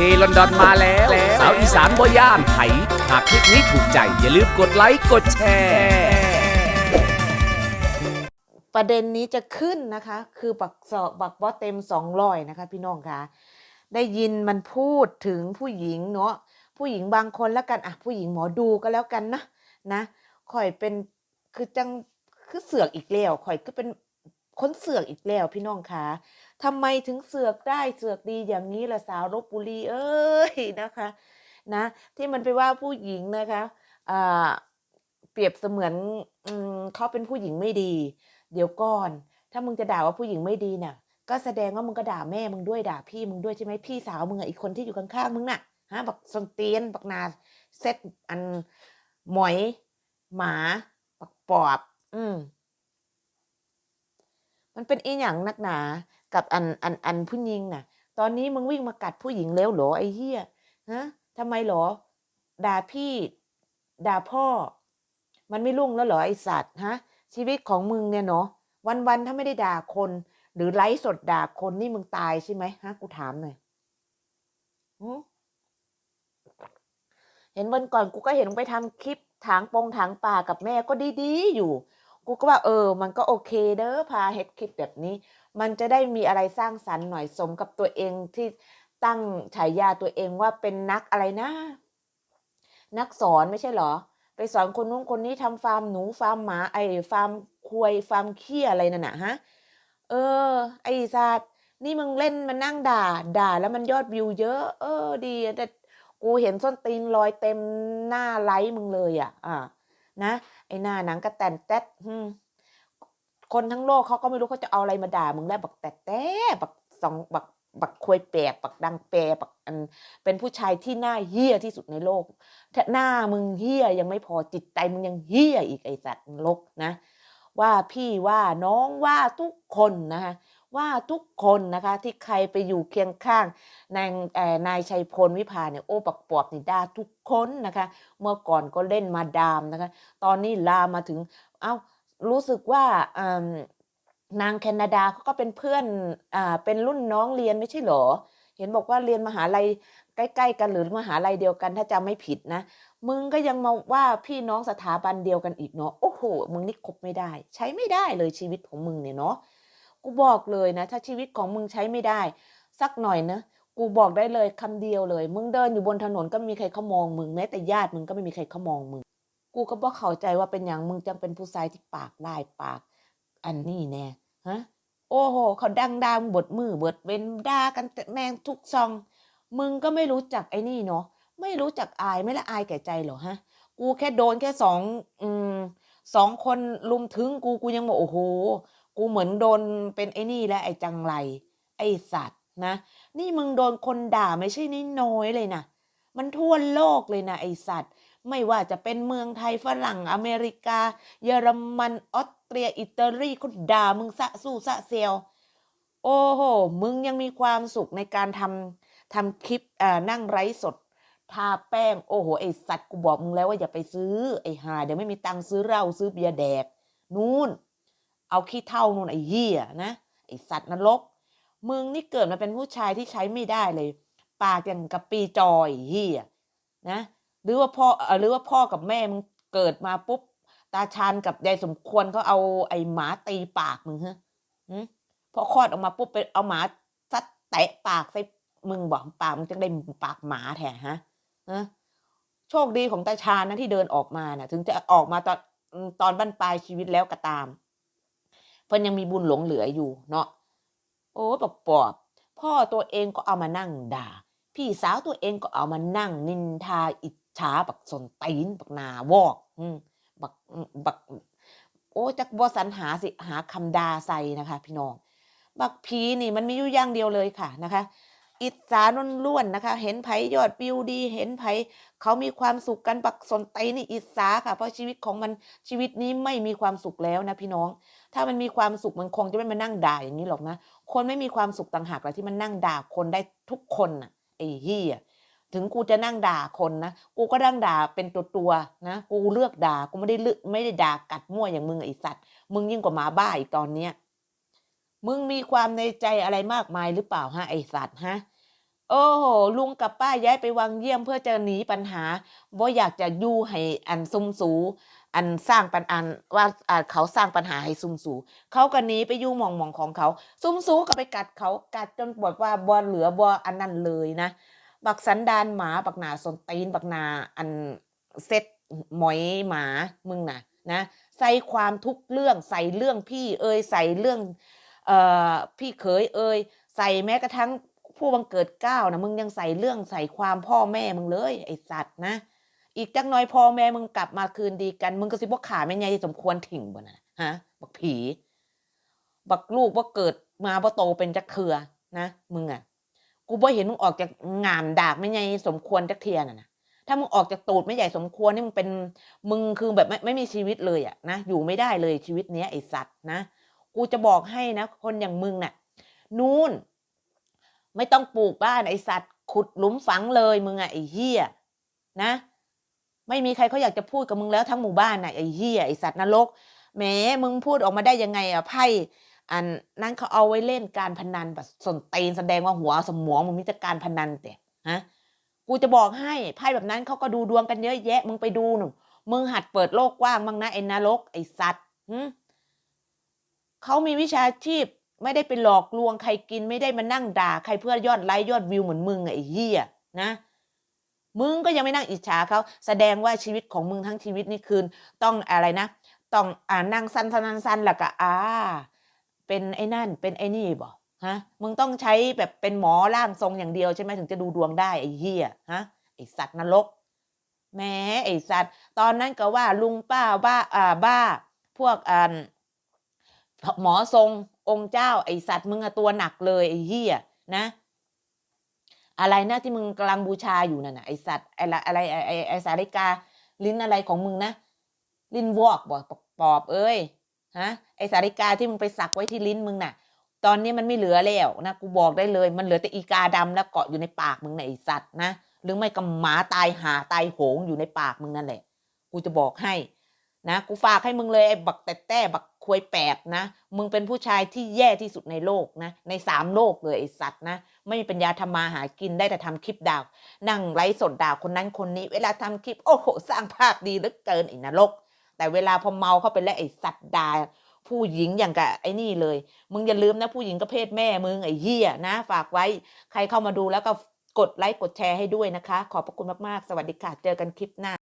เจลอนดอนมาแล้ว สาวอีสานบ่ย่านไผหากคลิปนี้ถูกใจ อย่าลืมกดไลค์กดแชร์ประเด็นนี้จะขึ้นนะคะ คือบักสอบักบอเต็มสองร้อยนะคะ พี่น้องคะได้ยินมันพูดถึงผู้หญิงเนาะผู้หญิงบางคนแล้วกันอะผู้หญิงหมอดูก็แล้วกันนะนะข่อยเป็นคือจังคือเสือกอีกแล้วข่อยก็เป็นคนเสือกอีกแล้วพี่น้องคะ ทำไมถึงเสือกได้เสือกดีอย่างนี้ล่ะสาวรบบุรีเอ้ยนะคะนะที่มันไปว่าผู้หญิงนะคะอ่าเปรียบเสมือนอืมเขาเป็นผู้หญิงไม่ดี เดี๋ยวก่อน ถ้ามึงจะด่าว่าผู้หญิงไม่ดีน่ะ ก็แสดงว่ามึงก็ด่าแม่มึงด้วยด่าพี่มึงด้วยใช่ไหมพี่สาวมึงอะอีกคนที่อยู่ข้างๆมึงน่ะฮะบักสนเตียนบักนาเซตอันหมอย หมาบักปอบ อืมมันเป็นอีหยังนักหนา กับอันอันอันผู้หญิงน่ะ ตอนนี้มึงวิ่งมากัดผู้หญิงแล้วเหรอไอ้เหี้ยฮะทำไมเหรอ ด่าพี่ด่าพ่อ มันไม่รุ่งแล้วเหรอไอสัตว์ฮะ ชีวิตของมึงเนี่ยเนาะวันๆถ้าไม่ได้ด่าคน หรือไลฟ์สดด่าคนนี่มึงตายใช่ไหมฮะกูถามหน่อยเห็นวันก่อนกูก็เห็นไปทำคลิปถางปงถางป่ากับแม่ก็ดีๆอยู่ กูก็ว่าเออ มันก็โอเคเด้อพาเฮ็ดคลิปแบบนี้ มันจะได้มีอะไรสร้างสรรค์หน่อยสมกับตัวเองที่ตั้งฉายาตัวเองว่าเป็นนักอะไรนะ นักสอนไม่ใช่หรอ ไปสอนคนนู้นคนนี้ทำฟาร์มหนูฟาร์มหมาไอฟาร์มควยฟาร์มเขี้ยอะไรนั่นนะฮะเออ ไอ้สัตว์นี่มึงเล่นมันนั่งด่า ด่าแล้วมันยอดวิวเยอะ เออ ดีแต่กูเห็นส้นตีนลอยเต็มหน้าไลฟ์มึงเลยอะ อ่า นะไอ้หน้าหนังกระแตนแต๊ดคนทั้งโลกเขาก็ไม่รู้เขาจะเอาอะไรมาด่ามึงแล้วบักแต่แต่บักสองบักบักควยแปรบักดังแปรบักอันเป็นผู้ชายที่หน้าเหี้ยที่สุดในโลกถ้าหน้ามึงเหี้ยยังไม่พอจิตใจมึงยังเหี้ยอีกไอ้สัตว์นรกนะ ว่าพี่ว่าน้องว่าทุกคนนะคะ ว่าทุกคนนะคะที่ใครไปอยู่เคียงข้างนายนายชัยพลวิภาเนี่ยโอ้ปักปอบนี่ด่าทุกคนนะคะ เมื่อก่อนก็เล่นมาดามนะคะ ตอนนี้ลามาถึงเอ้ารู้สึกว่านางแคนาดาเขาก็เป็นเพื่อนอ่าเป็นรุ่นน้องเรียนไม่ใช่หรอ เห็นบอกว่าเรียนมหาลัยใกล้ๆกันหรือมหาลัยเดียวกันถ้าจำไม่ผิดนะ มึงก็ยังมาว่าพี่น้องสถาบันเดียวกันอีกเนาะโอ้โหมึงนี่คบไม่ได้ ใช้ไม่ได้เลยชีวิตของมึงเนี่ยเนาะ กูบอกเลยนะ ถ้าชีวิตของมึงใช้ไม่ได้ สักหน่อยนะกูบอกได้เลยคำเดียวเลย มึงเดินอยู่บนถนนก็ไม่มีใครเขามองมึงแม้แต่ญาติมึงก็ไม่มีใครเขามองมึง กูก็บอกเข้าใจว่าเป็นอย่างมึงจังเป็นผู้ชายที่ปากลายปาก อันนี้แน่ฮะโอ้โหเขาดังดามบดมือบดเว้นด่ากันแต่แมงทุกซอง มึงก็ไม่รู้จักไอ้นี่เนาะไม่รู้จักอายไม่ละอายแก่ใจเหรอฮะ กูแค่โดนแค่สองอืมสองคนลุมถึงกูกูยังบอกโอ้โห กูเหมือนโดนเป็นไอ้นี่แล้วไอ้จังไร ไอ้สัตว์นะ นี่มึงโดนคนด่าไม่ใช่น้อยเลยนะมันทั่วโลกเลยนะไอ้สัตว์ ไม่ว่าจะเป็นเมืองไทยฝรั่งอเมริกา เยอรมันออสเตรียอิตาลีเขาด่ามึงสะสู้สะเซลโอ้โห มึงยังมีความสุขในการทำทำคลิปอ่านั่งไร้สดทาแป้ง โอ้โห ไอสัตว์กูบอกมึงแล้วว่าอย่าไปซื้อ ไอหาเดี๋ยวไม่มีตังค์ซื้อเหล้าซื้อเบียร์แดก นู่น เอาขี้เท่านู่นไอ้เหี้ยนะไอ้สัตว์นรก มึงนี่เกิดมาเป็นผู้ชายที่ใช้ไม่ได้เลย ปากอย่างกับปีจอยเหี้ยนะ หรือว่าพ่อหรือว่าพ่อกับแม่มึงเกิดมาปุ๊บ ตาชานกับยายสมควรเขาเอาไอ้หมาตีปากมึงฮะพอคลอดออกมาปุ๊บไปเอาหมาซัดแตะปากใส่มึงบอกปากมึงจะได้ปากหมาแท้ฮะโชคดีของตาชาญนะที่เดินออกมาน่ะถึงจะออกมาตอนตอนบั้นปลายชีวิตแล้วก็ตาม เพิ่นยังมีบุญหลงเหลืออยู่เนาะโอ้ปอบปอบพ่อตัวเองก็เอามานั่งด่า พี่สาวตัวเองก็เอามานั่งนินทาอิจฉาบักสนตีนบักนาวอกอืบักบัก โอ้จักบสันหาสิหาคำดาใส่นะคะ พี่น้อง บักผีนี่มันมีอยู่อย่างเดียวเลยค่ะนะคะ อิจฉาล้วนๆนะคะ เห็นไผยอดวิวดี เห็นไผเขามีความสุขกันบักสนไตนี่อิจฉาค่ะ เพราะชีวิตของมันชีวิตนี้ไม่มีความสุขแล้วนะพี่น้อง ถ้ามันมีความสุขมันคงจะไม่มานั่งด่าอย่างนี้หรอกนะ คนไม่มีความสุขต่างหากแหละที่มันนั่งด่าคนได้ทุกคนน่ะไอ้เหี้ยถึงกูจะนั่งด่าคนนะ กูก็นั่งด่าเป็นตัวตัวๆนะ กูเลือกด่า กูไม่ได้เลือกไม่ได้ด่ากัดมั่วอย่างมึงไอสัตว์ มึงยิ่งกว่าหมาบ้าอีกตอนเนี้ย มึงมีความในใจอะไรมากมายหรือเปล่าฮะไอสัตว์ฮะ โอ้โห ลุงกับป้าย้ายไปวังเยี่ยมเพื่อจะหนีปัญหาบ่อยากจะยู่ให้อันซุ่มสู อันสร้างปัญอันว่าอ่าเขาสร้างปัญหาให้ซุ่มสู เขาก็หนีไปยู่หมองหมองของเขา ซุ่มสูก็ไปกัดเขากัดจนบอกว่าบ่เหลือบ่อันนั้นเลยนะ บักสันดานหมาบักหนาสนตีนบักหนาอันเซ็ตหมอยหมามึงน่ะนะใส่ความทุกเรื่องใส่เรื่องพี่เอ่ยใส่เรื่อง พี่เขยเอ่ยใส่แม้กระทั่งผู้บังเกิดเก้านะมึงยังใส่เรื่องใส่ความพ่อแม่มึงเลย ไอสัตว์นะ อีกจักหน้อยพ่อแม่มึงกลับมาคืนดีกัน มึงก็สิบ่ขาแม่ใหญ่สมควรถิ่งบ่นะฮะ บักผี บักลูกว่าเกิดมาบ่โตเป็นจักเคือนะมึงอะ กูบ่เห็นมึงออกจากงามดากไม่ใหญ่สมควรจักเทียน่ะนะถ้ามึงออกจากตูดไม่ใหญ่สมควรนี่มึงเป็นมึงคือแบบไม่ไม่มีชีวิตเลยอะนะอยู่ไม่ได้เลยชีวิตเนี้ยไอสัตว์นะ กูจะบอกให้นะ คนอย่างมึงน่ะ นู่น ไม่ต้องปลูกบ้านไอสัตว์ขุดหลุมฝังเลยมึงอะไอเฮียนะ ไม่มีใครเขาอยากจะพูดกับมึงแล้วทั้งหมู่บ้านน่ะไอเหี้ยไอสัตว์นรกแหมมึงพูดออกมาได้ยังไงอะไพ่อันนั้นเขาเอาไว้เล่นการพนันแบบสนเตนแสดงว่าหัวสมองมึงมีแต่การพนันแต่ฮะกูจะบอกให้ไพ่แบบนั้นเขาก็ดูดวงกันเยอะแยะ มึงไปดูหนูมึงหัดเปิดโลกกว้างบ้างนะไอ้นรกไอ้สัตว์หึ เขามีวิชาชีพไม่ได้ไปหลอกลวงใครกินไม่ได้มานั่งด่าใครเพื่อยอดไลค์ยอดวิวเหมือนมึงไอ้เหี้ยนะ มึงก็ยังไม่นั่งอิจฉาเขาแสดงว่าชีวิตของมึงทั้งชีวิตนี่คือต้องอะไรนะ ต้องอ่านั่งสั้นสั้นสั้นแล้วก็อ่าเป็นไอ้นั่นเป็นไอ้นี่บ่ฮะมึงต้องใช้แบบเป็นหมอร่างทรงอย่างเดียวใช่ไหมถึงจะดูดวงได้ไอ้เหี้ยฮะไอ้สัตว์นรกแม้ไอ้สัตว์ ตอนนั้นก็ว่าลุงป้าบ้าอ่าบ้า พวกอ่า หมอทรงองค์เจ้า ไอสัตว์มึงอะตัวหนักเลยไอเหี้ยนะ อะไรนะที่มึงกำลังบูชาอยู่นั่นนะไอสัตว์ไอละอะไรไอไอไอสาริกาลิ้นอะไรของมึงนะลิ้นวอกบอกปอบเอ้ยฮะไอสาริกาที่มึงไปสักไว้ที่ลิ้นมึงน่ะ ตอนนี้มันไม่เหลือแล้วนะกูบอกได้เลย มันเหลือแต่อีกาดำแล้วเกาะอยู่ในปากมึงนะไอสัตว์นะหรือไม่ก็หมาตายหาตายโหงอยู่ในปากมึงนั่นแหละ กูจะบอกให้ นะ กูฝากให้มึงเลยไอ้บักแต่แต่บัก ควยแปบนะ มึงเป็นผู้ชายที่แย่ที่สุดในโลกนะ ในสามโลกเลยไอสัตว์นะ ไม่มีปัญญาทำมาหากินได้แต่ทำคลิปด่านั่งไลฟ์สดด่าคนนั้นคนนี้ เวลาทำคลิป โอ้โห สร้างภาพดีเหลือเกินไอ้นรก แต่เวลาพอเมาเข้าไปแล้วไอสัตว์ด่าผู้หญิงอย่างกับไอ้นี่เลย มึงอย่าลืมนะผู้หญิงก็เพศแม่มึงไอ้เหี้ยนะ ฝากไว้ ใครเข้ามาดูแล้วก็กดไลค์กดแชร์ให้ด้วยนะคะ ขอบพระคุณมากๆ สวัสดีค่ะ เจอกันคลิปหน้า